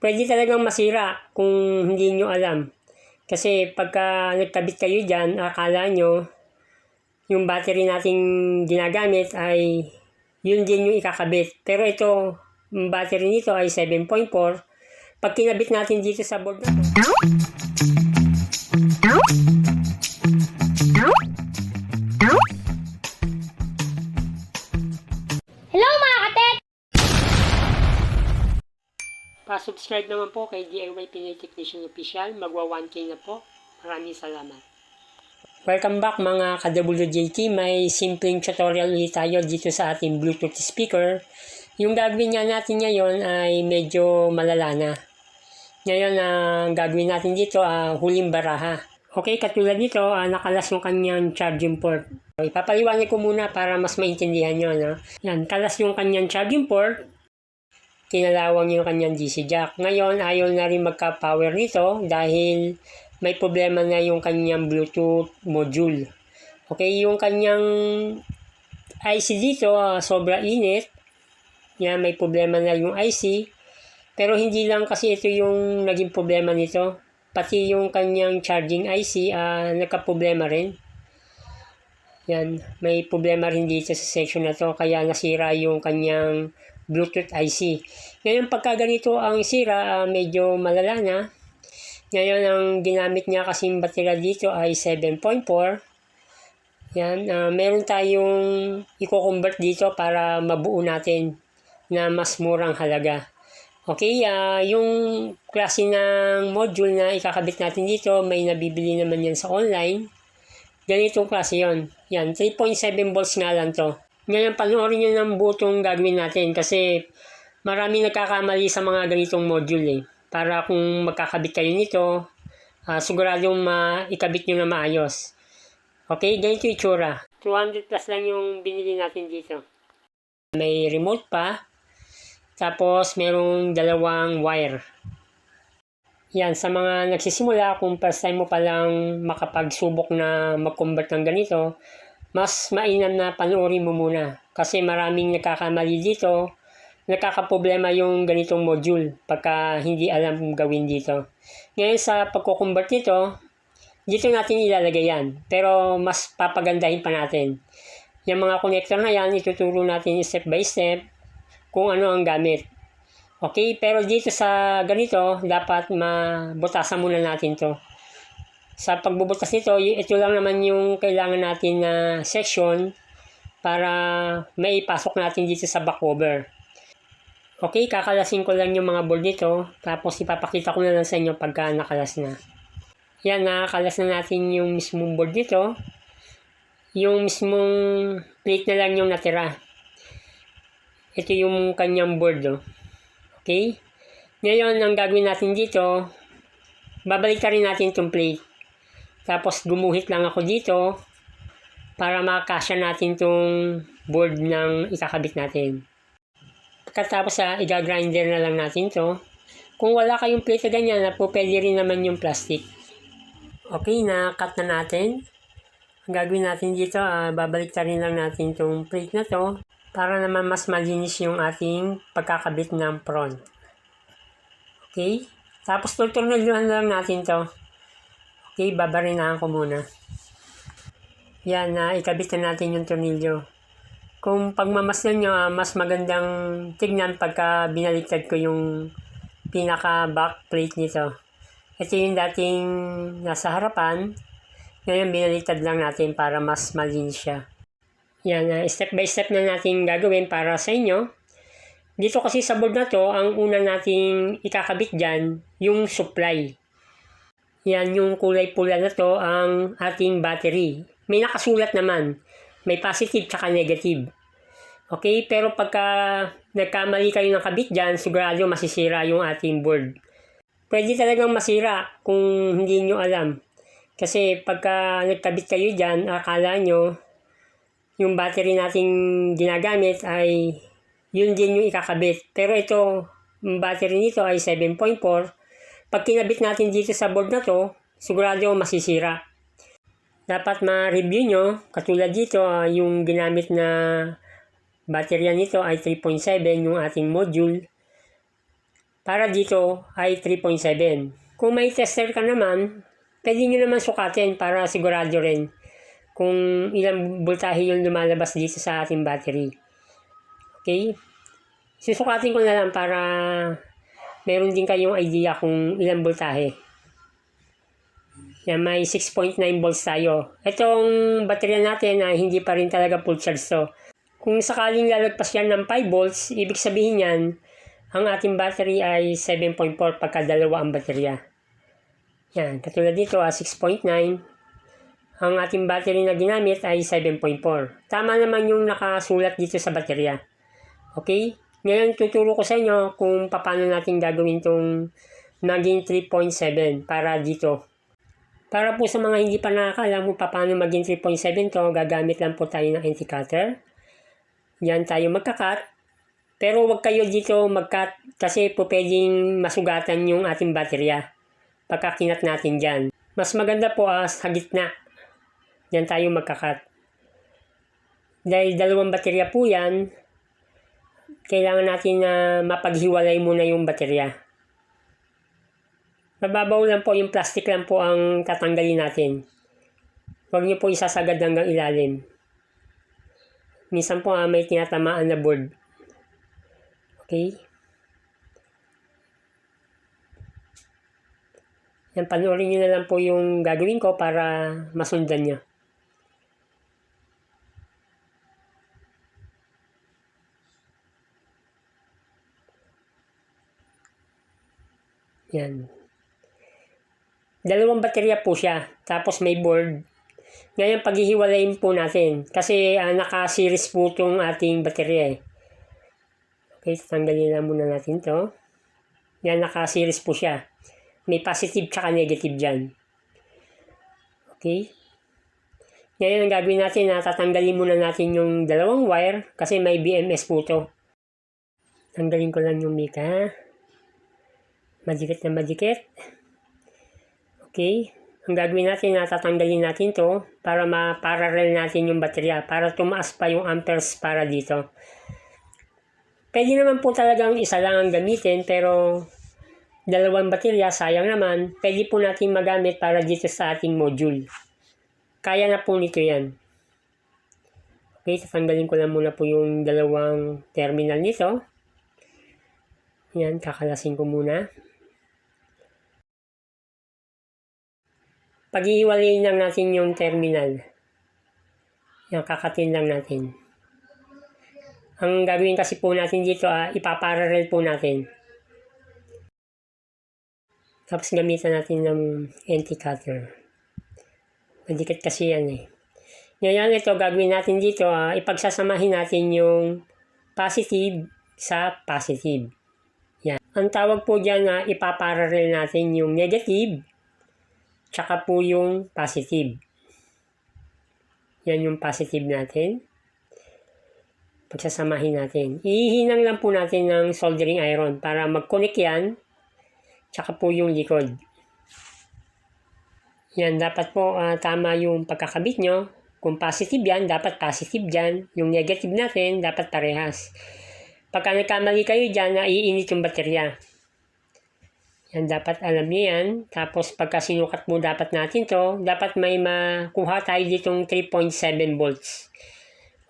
pwede talagang masira kung hindi nyo alam. Kasi pagka nagkabit kayo dyan, akala nyo yung battery nating ginagamit ay yun din yung ikakabit. Pero ito, yung battery nito ay 7.4. Pag kinabit natin dito sa board na to, pa-subscribe naman po kay DIY Pinoy Technician Official. Magwa 1K na po. Maraming salamat. Welcome back mga ka-WJT. May simpleng tutorial ulit tayo dito sa ating Bluetooth speaker. Yung gagawin nga natin ngayon ay medyo malala na. Ngayon, ang gagawin natin dito, ah, huling baraha. Okay, katulad nito, ah, nakalas yung kanyang charging port. Ipapaliwanag ko muna para mas maintindihan nyo. No? Yan, kalas yung kanyang charging port kinalawang yung kanyang DC jack. Ngayon, ayaw na rin magka-power nito dahil may problema na yung kanyang Bluetooth module. Okay, yung kanyang IC dito, ah, sobra init. Yan, may problema na yung IC. Pero hindi lang kasi ito yung naging problema nito. Pati yung kanyang charging IC, ah, nagka-problema rin. Yan, may problema rin dito sa section na to kaya nasira yung kanyang Bluetooth IC. Ngayon pagka ganito ang sira, ah, medyo malala na. Ngayon ang ginamit niya kasing baterya dito ay 7.4. Yan, ah, meron tayong i-convert dito para mabuo natin na mas murang halaga. Okay, ah, yung klase ng module na ikakabit natin dito, may nabibili naman yan sa online. Ganitong klase yon. Yan, 3.7 volts nga lang to. Ngayon, panoorin nyo ng butong gagawin natin kasi marami nagkakamali sa mga ganitong module eh. Para kung magkakabit kayo nito, ah, siguradong maikabit nyo na maayos. Okay, ganito yung itsura. 200 plus lang yung binili natin dito. May remote pa. Tapos, merong dalawang wire. Yan, sa mga nagsisimula, kung first time mo palang makapagsubok na mag-convert ng ganito, mas mainam na panoorin mo muna. Kasi maraming nagkakamali dito, nakakaproblema yung ganitong module pagka hindi alam gawin dito. Ngayon sa pagkukonvert nito, dito natin ilalagay yan. Pero mas papagandahin pa natin. Yung mga connector na yan, ituturo natin step by step kung ano ang gamit. Okay, pero dito sa ganito, dapat mabutasan muna natin to. Sa pagbubutas nito, ito lang naman yung kailangan natin na section para may pasok natin dito sa back cover. Okay, kakalasin ko lang yung mga board nito, tapos ipapakita ko na lang sa inyo pagka nakalas na. Yan, nakakalas na natin yung mismong board nito. Yung mismong plate na lang yung natira. Ito yung kanyang board, oh. Okay? Ngayon, ang gagawin natin dito, babalik rin natin itong plate. Tapos, gumuhit lang ako dito para makasya natin itong board ng ikakabit natin. Pagkatapos, ah, iga-grinder na lang natin to. Kung wala kayong plate ganyan, na po pwede rin naman yung plastic. Okay, na-cut na natin. Ang gagawin natin dito, ah, babalik rin lang natin itong plate na to para naman mas malinis yung ating pagkakabit ng prawn. Okay? Tapos tuturnuluhan lang natin to. Okay, babarinahan ko muna. Yan, na ikabit na natin yung tornilyo. Kung pagmamasdan nyo, ah, mas magandang tignan pagka binaliktad ko yung pinaka back plate nito. Ito yung dating nasa harapan. Ngayon, binaliktad lang natin para mas malinis siya. Yan, uh, step by step na natin gagawin para sa inyo. Dito kasi sa board na to, ang una nating ikakabit dyan, yung supply. Yan, yung kulay pula na to, ang ating battery. May nakasulat naman. May positive tsaka negative. Okay, pero pagka nagkamali kayo ng kabit dyan, sigurado masisira yung ating board. Pwede talagang masira kung hindi nyo alam. Kasi pagka nagkabit kayo dyan, akala nyo, yung battery nating ginagamit ay yun din yung ikakabit. Pero ito, yung battery nito ay 7.4. Pag kinabit natin dito sa board na to, sigurado masisira. Dapat ma-review nyo, katulad dito, ah, yung ginamit na baterya nito ay 3.7 yung ating module. Para dito ay 3.7. Kung may tester ka naman, pwede nyo naman sukatin para sigurado rin kung ilang voltahe yung lumalabas dito sa ating battery. Okay? Susukatin ko na lang para meron din kayong idea kung ilang voltahe. Yan, may 6.9 volts tayo. Itong baterya natin ay hindi pa rin talaga full charge to. Kung sakaling lalagpas yan ng 5 volts, ibig sabihin yan, ang ating battery ay 7.4 pagka dalawa ang baterya. Yan, katulad dito, ah, 6.9. Ang ating battery na ginamit ay 7.4. Tama naman yung nakasulat dito sa baterya. Okay? Ngayon, tuturo ko sa inyo kung paano natin gagawin itong maging 3.7 para dito. Para po sa mga hindi pa nakakalam kung paano maging 3.7 to, gagamit lang po tayo ng anti-cutter. Yan tayo magka-cut. Pero wag kayo dito mag-cut kasi po pwedeng masugatan yung ating baterya pagka kinat natin dyan. Mas maganda po ah, sa gitna. Yan tayo magka-cut. Dahil dalawang baterya po yan, kailangan natin na mapaghiwalay muna yung baterya. Mababaw lang po yung plastic lang po ang tatanggalin natin. Huwag niyo po isasagad hanggang ilalim. Minsan po ah, may tinatamaan na board. Okay? Yan, panoorin nyo na lang po yung gagawin ko para masundan nyo. Yan. Dalawang baterya po siya. Tapos may board. Ngayon, paghihiwalayin po natin. Kasi ah, naka-series po itong ating baterya eh. Okay, tanggalin lang muna natin to. Yan, naka-series po siya. May positive tsaka negative dyan. Okay. Ngayon, ang gagawin natin, na tatanggalin muna natin yung dalawang wire kasi may BMS po to. Tanggalin ko lang yung mika. Madikit na madikit. Okay. Ang gagawin natin, natatanggalin natin to para ma-parallel natin yung baterya para tumaas pa yung amperes para dito. Pwede naman po talagang isa lang ang gamitin pero dalawang baterya, sayang naman, pwede po natin magamit para dito sa ating module. Kaya na po nito yan. Okay, tatanggalin ko lang muna po yung dalawang terminal nito. Yan, kakalasin ko muna. Paghihiwalayin lang natin yung terminal. Yan, kakatin lang natin. Ang gagawin kasi po natin dito, ah, ipaparallel po natin. Tapos gamitan natin ng anti-cutter. Madikit kasi yan eh. Ngayon ito, gagawin natin dito, ah, ipagsasamahin natin yung positive sa positive. Yan. Ang tawag po dyan na ipaparallel natin yung negative tsaka po yung positive. Yan yung positive natin. Pagsasamahin natin. Ihihinang lang po natin ng soldering iron para mag-connect yan tsaka po yung likod. Yan, dapat po ah, tama yung pagkakabit nyo. Kung positive yan, dapat positive dyan. Yung negative natin, dapat parehas. Pagka nagkamali kayo dyan, naiinit yung baterya. Yan, dapat alam niyo yan. Tapos, pagka sinukat mo dapat natin to, dapat may makuha tayo ditong 3.7 volts.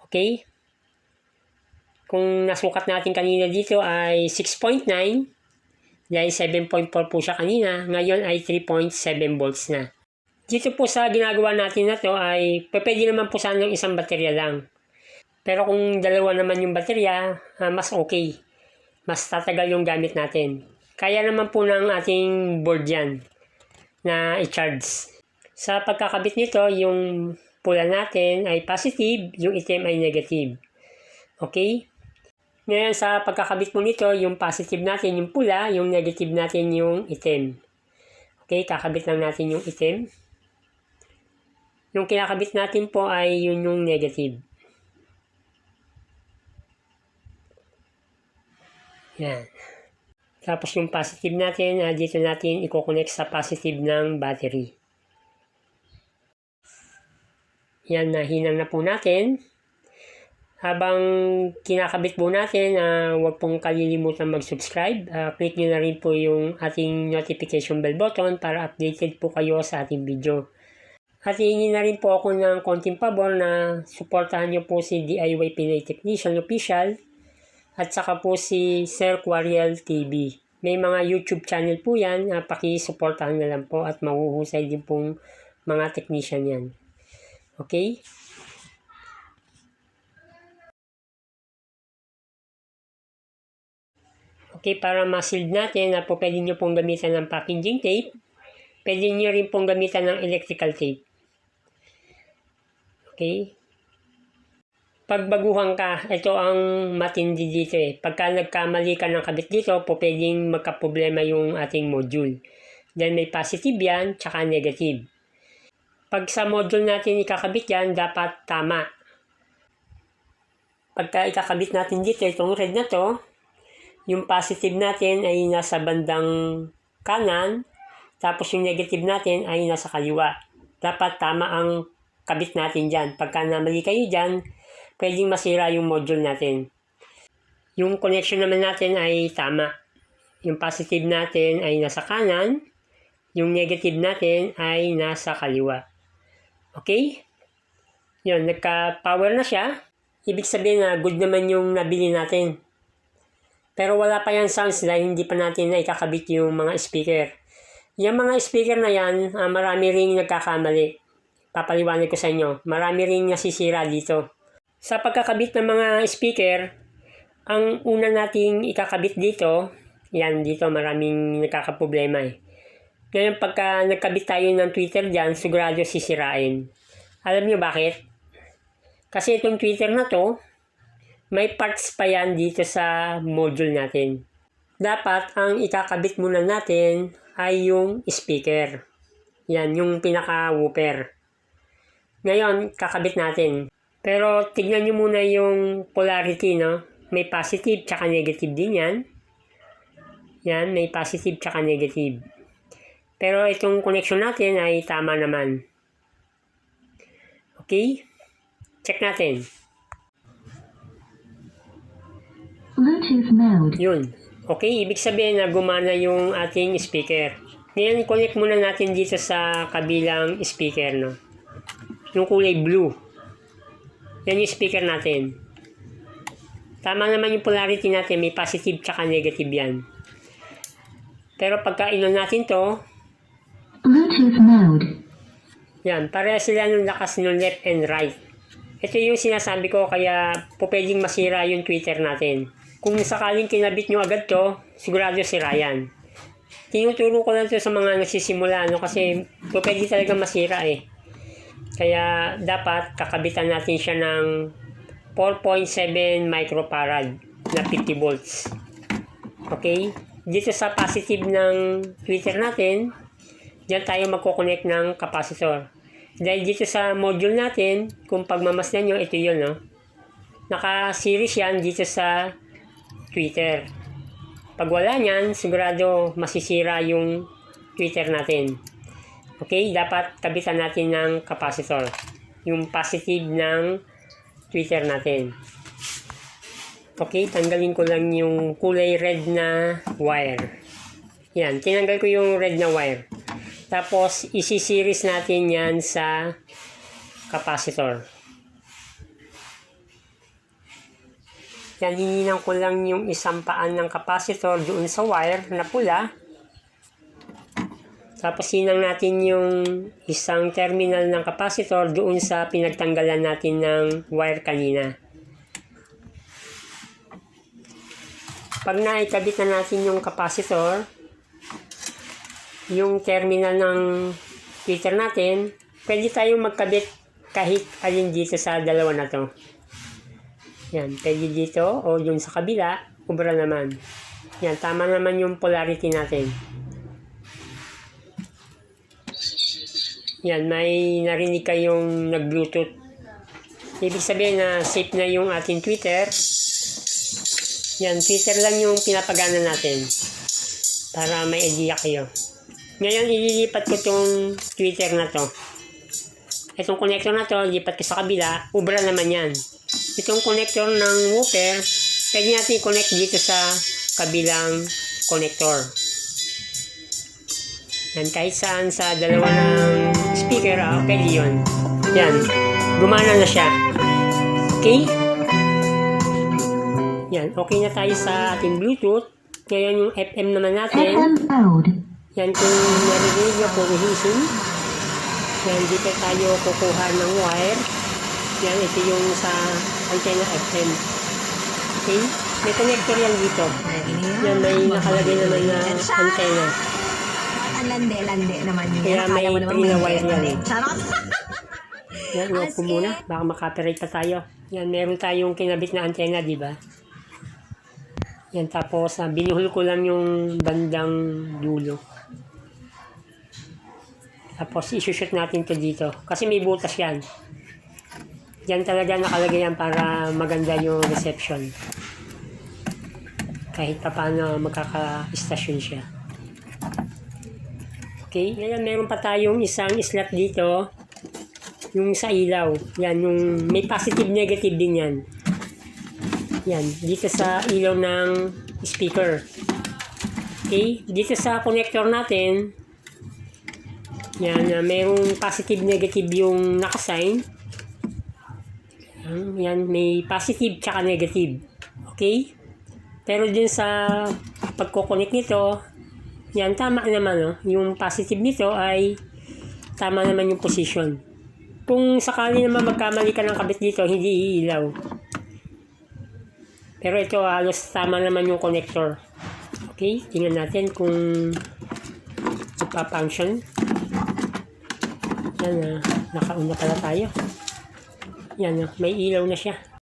Okay? Kung nasukat natin kanina dito ay 6.9, dahil 7.4 po siya kanina, ngayon ay 3.7 volts na. Dito po sa ginagawa natin na to ay pwede naman po sana yung isang baterya lang. Pero kung dalawa naman yung baterya, ah, mas okay. Mas tatagal yung gamit natin. Kaya naman po ng ating board yan na i-charge. Sa pagkakabit nito, yung pula natin ay positive, yung itim ay negative. Okay? Ngayon sa pagkakabit mo nito, yung positive natin yung pula, yung negative natin yung itim. Okay, kakabit lang natin yung itim. Yung kinakabit natin po ay yun yung negative. Yan. Tapos yung positive natin, ah, dito natin i-connect sa positive ng battery. Yan, nahinang na po natin. Habang kinakabit po natin, ah, huwag pong kalilimutan mag-subscribe. Ah, click nyo na rin po yung ating notification bell button para updated po kayo sa ating video. At hingin na rin po ako ng konting pabor na suportahan nyo po si DIY Pinoy Technician Official at saka po si Sir Quariel TV. May mga YouTube channel po yan, uh, pakisuportahan na lang po at mahuhusay din pong mga technician yan. Okay? Okay, para ma-shield natin na po pwede nyo pong gamitan ng packaging tape. Pwede nyo rin pong gamitan ng electrical tape. Okay? Pagbaguhan ka, ito ang matindi dito eh. Pagka nagkamali ka ng kabit dito, po pwedeng magkaproblema yung ating module. Then may positive yan, tsaka negative. Pag sa module natin ikakabit yan, dapat tama. Pagka ikakabit natin dito, itong red na to, yung positive natin ay nasa bandang kanan, tapos yung negative natin ay nasa kaliwa. Dapat tama ang kabit natin dyan. Pagka namali kayo dyan, pwedeng masira yung module natin. Yung connection naman natin ay tama. Yung positive natin ay nasa kanan, yung negative natin ay nasa kaliwa. Okay? Yun, nagka-power na siya. Ibig sabihin na good naman yung nabili natin. Pero wala pa yan sounds dahil hindi pa natin na ikakabit yung mga speaker. Yung mga speaker na yan, ah, marami ring nagkakamali. Papaliwanag ko sa inyo. Marami ring nasisira dito. Sa pagkakabit ng mga speaker, ang una nating ikakabit dito, yan dito maraming nagkakaproblema eh. Ngayon pagka nagkabit tayo ng Twitter dyan, sigurado sisirain. Alam niyo bakit? Kasi itong Twitter na to, may parts pa yan dito sa module natin. Dapat ang ikakabit muna natin ay yung speaker. Yan, yung pinaka-woofer. Ngayon, kakabit natin. Pero tignan nyo muna yung polarity, no? May positive tsaka negative din yan. Yan, may positive tsaka negative. Pero itong connection natin ay tama naman. Okay? Check natin. Bluetooth mode. Yun. Okay, ibig sabihin na gumana yung ating speaker. Ngayon, connect muna natin dito sa kabilang speaker, no? Yung kulay blue. Yan yung speaker natin. Tama naman yung polarity natin, may positive tsaka negative yan. Pero pagka inon natin to, Bluetooth mode. yan, pareha sila ng lakas ng left and right. Ito yung sinasabi ko kaya po pwedeng masira yung Twitter natin. Kung sakaling kinabit nyo agad to, sigurado sira yan. Tinuturo ko lang to sa mga nagsisimula no, kasi po pwede talaga masira eh. Kaya dapat kakabitan natin siya ng 4.7 microfarad na 50 volts. Okay? Dito sa positive ng Twitter natin, diyan tayo magkoconnect ng capacitor. Dahil dito sa module natin, kung pagmamasdan nyo, ito yun, no? Naka-series yan dito sa Twitter. Pag wala niyan, sigurado masisira yung Twitter natin. Okay, dapat kabitan natin ng capacitor. Yung positive ng Twitter natin. Okay, tanggalin ko lang yung kulay red na wire. Yan, tinanggal ko yung red na wire. Tapos, isi-series natin yan sa capacitor. Yan, hinihinan ko lang yung isang paan ng capacitor doon sa wire na pula. Tapos hinang natin yung isang terminal ng capacitor doon sa pinagtanggalan natin ng wire kanina. Pag naikabit na natin yung capacitor, yung terminal ng tweeter natin, pwede tayong magkabit kahit alin dito sa dalawa na to. Yan, pwede dito o dun sa kabila, kubra naman. Yan, tama naman yung polarity natin. Yan, may narinig kayong nag-bluetooth. Ibig sabihin na safe na yung ating Twitter. Yan, Twitter lang yung pinapagana natin. Para may idea kayo. Ngayon, ililipat ko tong Twitter na to. Itong connector na to, lipat ko sa kabila, ubra naman yan. itong connector ng woofer, pwede natin i-connect dito sa kabilang connector. Yan, kahit saan sa dalawa ng speaker, ah, pwede yun. Yan, gumana na siya. Okay? Yan, okay na tayo sa ating Bluetooth. Ngayon yung FM naman natin. FM mode. Yan kung narinig nyo kung hissing. Yan, dito tayo kukuha ng wire. Yan, ito yung sa antenna FM. Okay? May connector yan dito. Yan, may nakalagay naman na antenna. Lande-lande naman yun. Kaya may three na ulit. Charot! Yan, ko As muna. Baka makapirate pa tayo. Yan, meron tayong kinabit na antenna, di ba? Yan, tapos uh, binuhol ko lang yung bandang dulo. Tapos isushoot natin to dito. Kasi may butas yan. Yan talaga nakalagay yan para maganda yung reception. Kahit pa paano magkaka-station siya. Okay, yan, meron pa tayong isang slot dito yung sa ilaw. Yan, yung may positive negative din yan. Yan, dito sa ilaw ng speaker. Okay, dito sa connector natin, yan, uh, mayroong positive negative yung nakasign. Yan, yan, may positive tsaka negative. Okay? Pero din sa pagkoconnect nito, yan, tama naman, no? Yung positive nito ay tama naman yung position. Kung sakali naman magkamali ka ng kabit dito, hindi iilaw. Pero ito halos tama naman yung connector. Okay, tingnan natin kung ipa-function. Yan na, nakauna pala tayo. Yan na, may ilaw na siya.